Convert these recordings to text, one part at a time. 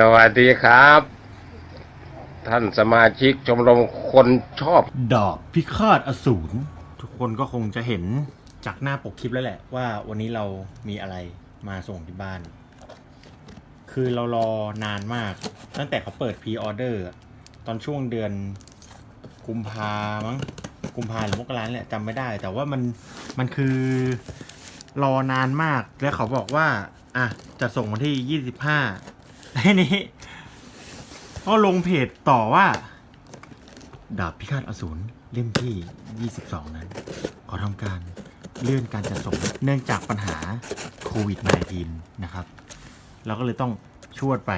สวัสดีครับ ท่านสมาชิกชมรมคนชอบ ดาบพิฆาตอสูรทุกคนก็คงจะเห็นจากหน้าปกคลิปแล้วแหละ ว่าวันนี้เรามีอะไรมาส่งที่บ้าน คือเรารอนานมาก ตั้งแต่เขาเปิดพรีออเดอร์ตอนช่วงเดือนกุมภามั้งกุมภาหรือมกราเนี่ยแหละจำไม่ได้ แต่ว่ามันมันคือรอนานมาก แล้วเขาบอกว่า อะจะส่งวันที่ยี่สิบห้า ทีนี้ก็ลงเพจต่อว่า ดาบพิฆาตอสูรเล่มที่ 22 นั้น ขอทำการเลื่อนการจัดส่งเนื่องจากปัญหาโควิด -19 นะครับ เราก็เลยต้องชวดไป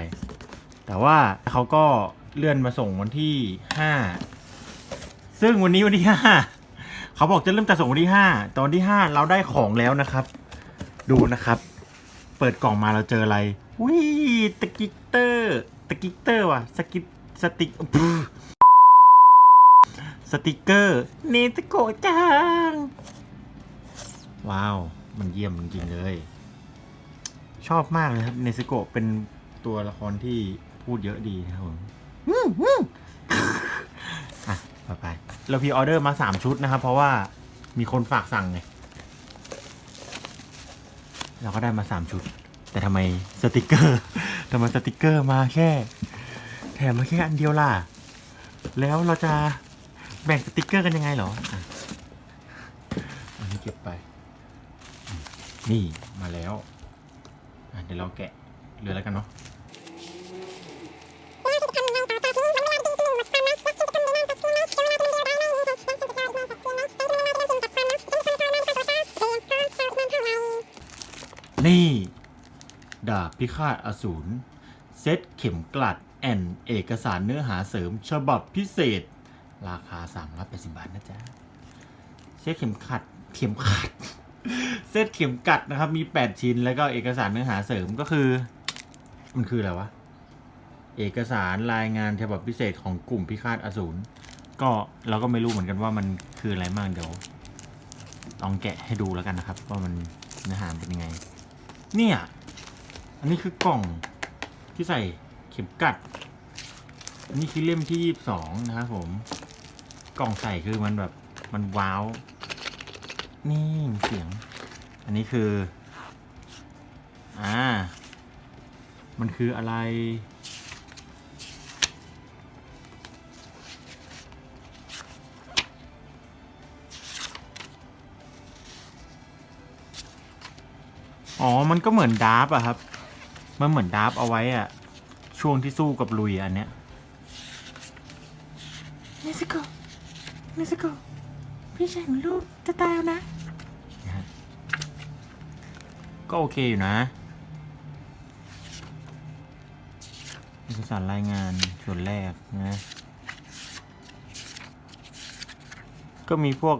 แต่ว่าเขาก็เลื่อนมาส่งวันที่ 5 ซึ่งวันนี้วันที่ 5 เขาบอกจะเริ่มจัดส่งวันที่ 5 ตอนที่ 5 เราได้ของแล้วนะครับ ดูนะครับ เปิดกล่องมาเราเจออะไร วิตะกิกเตอร์ตะกิกเตอร์ว่ะสกิปสติกบลูสติกเกอร์เนตโกะจัง ว้าว มันเยี่ยมจริงๆเลย ชอบมากเลยครับ เนสโกะเป็นตัวละครที่พูดเยอะดีนะครับผมอืมอืมอะต่อไป เราพีออเดอร์มาสามชุดนะครับ เพราะว่ามีคนฝากสั่งไงเราก็ได้มาสามชุด แต่ทำไมสติกเกอร์ทำไมสติกเกอร์มาแค่ แถมมาแค่อันเดียวล่ะ แล้วเราจะแบ่งสติกเกอร์กันยังไงหรออันนี้เก็บไป นี่มาแล้วเดี๋ยวเราแกะเรือแล้วกันเนาะนี่ ดาบพิฆาตอสูร เซตเข็มกลัด แอนเอกสารเนื้อหาเสริม ฉบับพิเศษ ราคา 380 บาทนะจ๊ะ เซตเข็มขัด เข็มขัด เซตเข็มกัดนะครับ มี 8 ชิ้น แล้วก็เอกสารเนื้อหาเสริมก็คือ มันคืออะไรวะ เอกสารรายงานฉบับพิเศษของกลุ่มพิฆาตอสูร ก็เราก็ไม่รู้เหมือนกันว่ามันคืออะไรบ้างเดี๋ยวลองแกะให้ดูแล้วกันนะครับ ว่ามันเนื้อหาเป็นยังไง เนี่ย อันนี้คือกล่องที่ใส่เข็มกัด อันนี้คือเล่มที่ยี่สิบสองนะครับผม กล่องใส่คือมันแบบมันว้าว นี่มเสียง อันนี้คือ อ่า มันคืออะไร อ๋อ มันก็เหมือนดาร์ฟอะครับ มันเหมือนดาร์ฟเอาไว้อะช่วงที่สู้กับลุยอันเนี้ยเนสโกะเนสโกะพี่ชายของลูกจะตายแล้วนะนะฮะก็โอเคอยู่นะเอกสารรายงานส่วนแรกนะ ก็มีพวก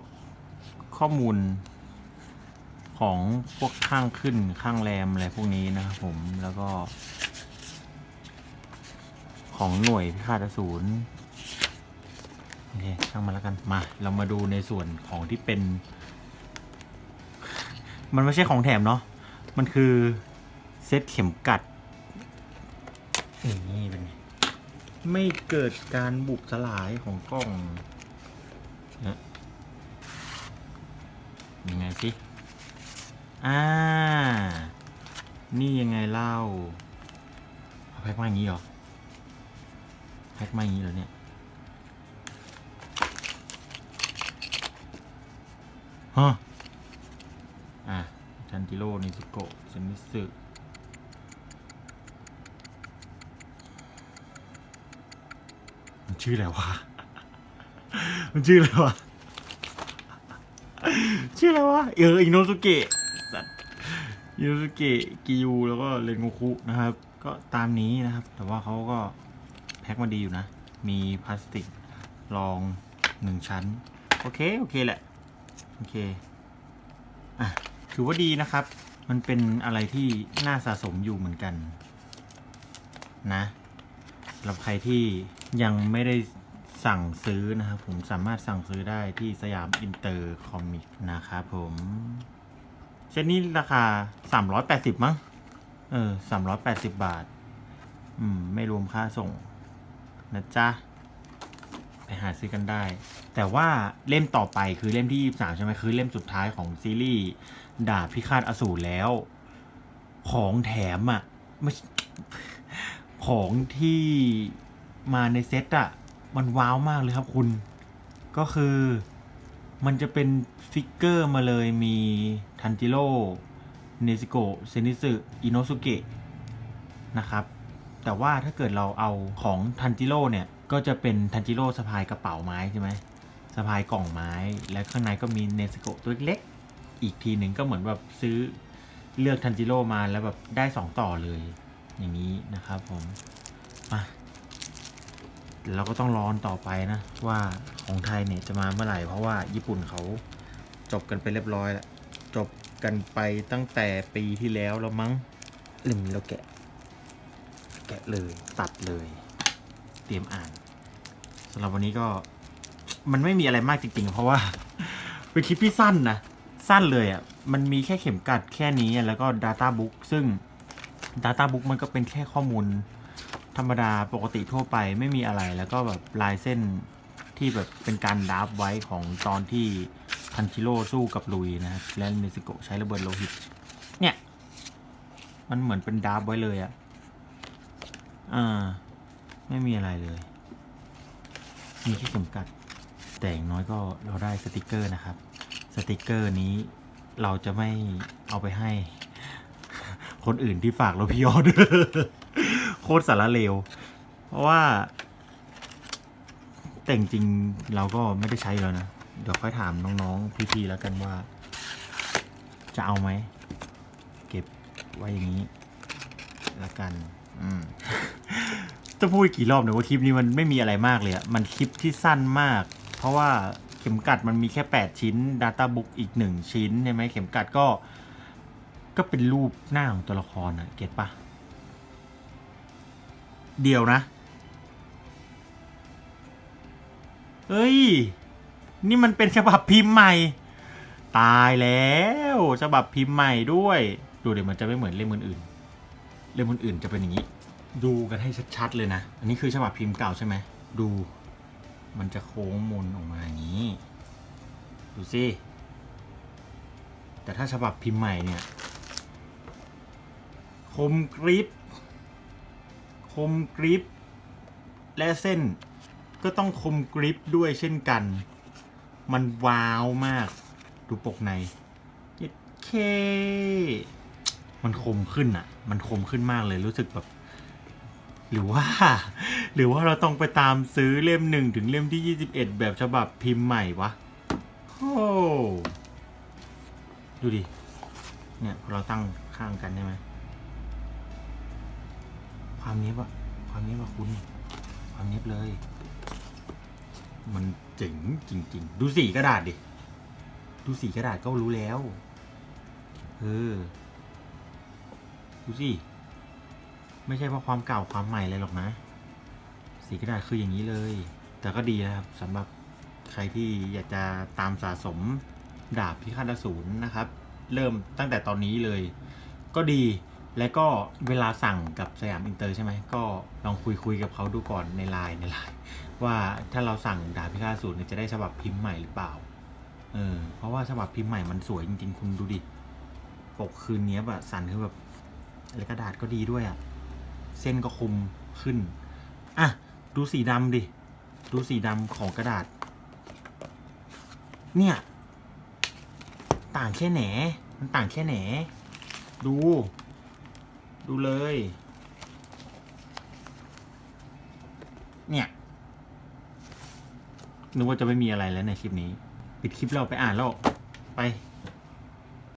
ข้อมูล ของพวกข้างขึ้นข้างแรมอะไรพวกนี้นะครับผมแล้วก็ ของหน่วยพิฆาตอสูรโอเคช่างมันแล้วกันมา เรามาดูในส่วนของที่เป็น มันไม่ใช่ของแถมเนาะมันคือเซตเข็มกัดนี่เป็นไงไม่เกิดการบุบสลายของกล้องนะยังไงสิ อ่า นี่ยังไงเล่าแพ็คมาอย่างนี้เหรอแพ็คมาอย่างนี้เหรอเนี่ยฮะอะจันจิโร่นิซุโกะเซมิสึมันชื่ออะไรวะ มันชื่ออะไรวะ ชื่ออะไรวะ เออ อิโนสุเกะ อิโนสุเกะกิยูแล้วก็เรนโงคุนะครับ ก็ตามนี้นะครับ แต่ว่าเขาก็แพ็คมาดีอยู่นะ มีพลาสติกรองหนึ่งชั้น โอเค โอเคแหละ โอเค อะ ถือว่าดีนะครับ มันเป็นอะไรที่น่าสะสมอยู่เหมือนกัน นะสำหรับใครที่ยังไม่ได้สั่งซื้อนะครับ ผมสามารถสั่งซื้อได้ที่สยามอินเตอร์คอมิกนะครับผม ตนี้ราคา380มั้ง เออ380บบาท อืม ไม่รวมค่าส่ง นะจ๊ะ ไปหาซื้อกันได้ แต่ว่าเล่มต่อไปคือเล่มที่23ใช่ไหมคือเล่มสุดท้ายของซีรีส์ดาบพิฆาตอสูรแล้ว ของแถมอะ่ะไม่ของที่มาในเซตอะ่ะ มันว้าวมากเลยครับคุณ ก็คือ มันจะเป็นฟิกเกอร์มาเลยมีทันจิโร่เนซิโกะเซนิสึอิโนสุเกะนะครับ แต่ว่าถ้าเกิดเราเอาของทันจิโร่เนี่ย ก็จะเป็นทันจิโร่สะพายกระเป๋าไม้ใช่ไหมสะพายกล่องไม้ และข้างในก็มีเนสโกะตัวเล็กๆอีกทีหนึ่งก็เหมือนแบบซื้อเลือกทันจิโร่มาแล้วแบบได้สองต่อเลย อย่างนี้นะครับผมมาเราก็ต้องรอนต่อไปนะว่า ของไทยเนี่ยจะมาเมื่อไหร่ เพราะว่าญี่ปุ่นเขาจบกันไปเรียบร้อยแล้ว จบกันไปตั้งแต่ปีที่แล้วแล้วมั้งเล่มเราแกะ แกะเลยตัดเลย เตรียมอ่านสำหรับวันนี้ก็มันไม่มีอะไรมากจริงๆ เพราะว่าเป็นคลิปที่สั้นนะ สั้นเลยอะ่ะ มันมีแค่เข็มกัดแค่นี้แล้วก็ Data Book ซึ่ง Data Book มันก็เป็นแค่ข้อมูลธรรมดาปกติทั่วไปไม่มีอะไรแล้วก็แบบลายเส้น ที่แบบเป็นการดับไว้ของตอนที่ทันชิโร่สู้กับลุยนะครับและเนซิโกใช้ระเบิดโลหิต เนี่ย มันเหมือนเป็นดับไว้เลยอะอ่า ไม่มีอะไรเลย มีแค่เข็มกัด แต่อย่างน้อยก็เราได้สติกเกอร์นะครับ สติกเกอร์นี้เราจะไม่เอาไปให้ คนอื่นที่ฝากเราพิออดโคตรสารเลว เพราะว่า แต่จริงเราก็ไม่ได้ใช้แล้วนะ เดี๋ยวค่อยถามน้องๆพี่ๆแล้วกันว่า จะเอาไหม เก็บไว้อย่างนี้ละกัน อืมจะพูดกี่รอบเนี่ยว่าคลิปนี้มันไม่มีอะไรมากเลยอะมันคลิปที่สั้นมาก เพราะว่าเข็มกัดมันมีแค่ 8 ชิ้น Data Book อีก 1 ชิ้นใช่ไหมเข็มกัดก็ ก็เป็นรูปหน้าของตัวละครอะเก็ตปะเดียวนะ เฮ้ย นี่มันเป็นฉบับพิมพ์ใหม่ ตายแล้วฉบับพิมพ์ใหม่ด้วย ดูเดี๋ยวมันจะไม่เหมือนเล่มอื่นๆเล่มอื่นๆจะเป็นอย่างนี้ ดูกันให้ชัดๆเลยนะ อันนี้คือฉบับพิมพ์เก่าใช่ไหม ดู มันจะโค้งมนออกมาอย่างนี้ ดูสิ แต่ถ้าฉบับพิมพ์ใหม่เนี่ย คมกริบ คมกริบ และเส้น ก็ต้องคมกริบด้วยเช่นกัน มันว้าวมาก ดูปกในเย็ดเคมันคมขึ้นอะมันคมขึ้นมากเลยรู้สึกแบบ หรือว่า หรือว่าเราต้องไปตามซื้อเล่มหนึ่งถึงเล่มที่21แบบฉบับพิมพ์ใหม่วะโอ้ดูดิ เนี่ยพอเราตั้งข้างกันใช่ไหมความเนี้ยบอะความเนี้ยบอะคุณ ความเนี้ยบเลย มันเจ๋งจริง ๆ ดูสีกระดาษดิ ดูสีกระดาษก็รู้แล้วเออดูสิ ไม่ใช่เพราะความเก่าความใหม่เลยหรอกนะ สีกระดาษคืออย่างนี้เลย แต่ก็ดีนะครับสำหรับใครที่อยากจะตามสะสมดาบพิฆาตอสูรนะครับ เริ่มตั้งแต่ตอนนี้เลย ก็ดี และก็เวลาสั่งกับสยามอินเตอร์ใช่ไหมก็ลองคุยคุยกับเขาดูก่อนในไลน์ในไลน์ว่าถ้าเราสั่งดาบพิฆาตสูตรเนี่ยจะได้ฉบับพิมพ์ใหม่หรือเปล่าเออเพราะว่าฉบับพิมพ์ใหม่มันสวยจริงๆ คุณดูดิปกคืนนี้แบบสั่นคือแบบแล้วกระดาษก็ดีด้วยอะ่ะเส้นก็คมขึ้นอะดูสีดำดิ ดูสีดำของกระดาษ เนี่ย ต่างแค่ไหน มันต่างแค่ไหน ดู ดูเลย เนี่ยนึกว่าจะไม่มีอะไรแล้วในคลิปนี้ ปิดคลิปเราไปอ่านแล้ว ไป